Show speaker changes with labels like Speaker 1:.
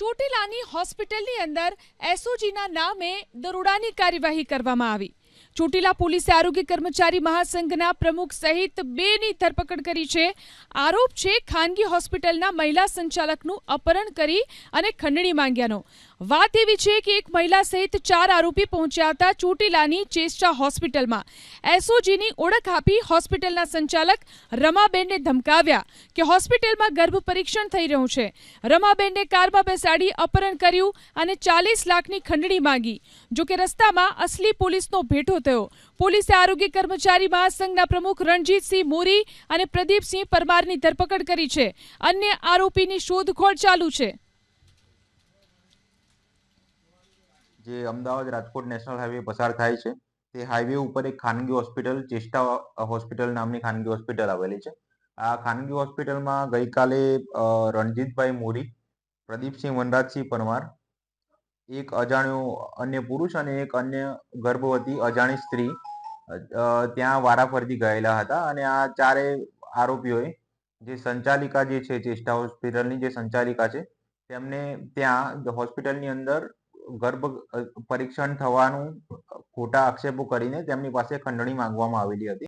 Speaker 1: ચોટીલાની હોસ્પિટલની અંદર એસઓજીના નામે દરોડાની કાર્યવાહી કરવામાં આવી. ચોટીલા પોલીસે આરોગ્ય કર્મચારી મહાસંઘના પ્રમુખ સહિત બેની ધરપકડ કરી છે. આરોપ છે ખાનગી હોસ્પિટલના મહિલા સંચાલકનું અપહરણ કરી અને ખંડણી માંગ્યાનો. વાત એવી છે કે એક મહિલા સહિત ચાર આરોપી પહોંચ્યા હતા ચોટીલાની ચેસ્ટા હોસ્પિટલમાં. એસઓજીની ઓળખ આપી હોસ્પિટલના સંચાલક રમાબેનને ધમકાવ્યા કે હોસ્પિટલમાં ગર્ભ પરીક્ષણ થઈ રહ્યું છે. રમાબેનને કારમાં બેસાડી અપહરણ કર્યું અને ચાલીસ લાખની ખંડણી માંગી. જોકે રસ્તામાં અસલી પોલીસનો ભેટો થયો પોલીસે આરોગ્ય કર્મચારી મહાસંઘના પ્રમુખ રણજીતસિંહ મોરી અને પ્રદીપસિંહ પરમારની ધરપકડ કરી છે. અન્ય આરોપીની શોધખોળ ચાલુ છે.
Speaker 2: જે અમદાવાદ રાજકોટ નેશનલ હાઈવે પસાર થાય છે, તે હાઈવે ઉપર એક ખાનગી હોસ્પિટલ, ચેષ્ટા હોસ્પિટલ નામની ખાનગી હોસ્પિટલ આવેલી છે. આ ખાનગી હોસ્પિટલમાં ગઈકાલે રણજીતભાઈ મોરી, પ્રદીપસિંહ વનરાજસિંહ પરમાર એક અજાણ્યો અન્ય પુરુષ અને એક અન્ય ગર્ભવતી અજાણી સ્ત્રી ત્યાં વારાફરતી ગયેલા હતા અને આ ચારે આરોપીઓએ જે સંચાલિકા જે છે ચેષ્ટા હોસ્પિટલની જે સંચાલિકા છે, તેમને ત્યાં હોસ્પિટલની અંદર ગર્ભ પરીક્ષણ થવાનું ખોટા આક્ષેપો કરીને તેમની પાસે ખંડણી માંગવામાં આવેલી હતી.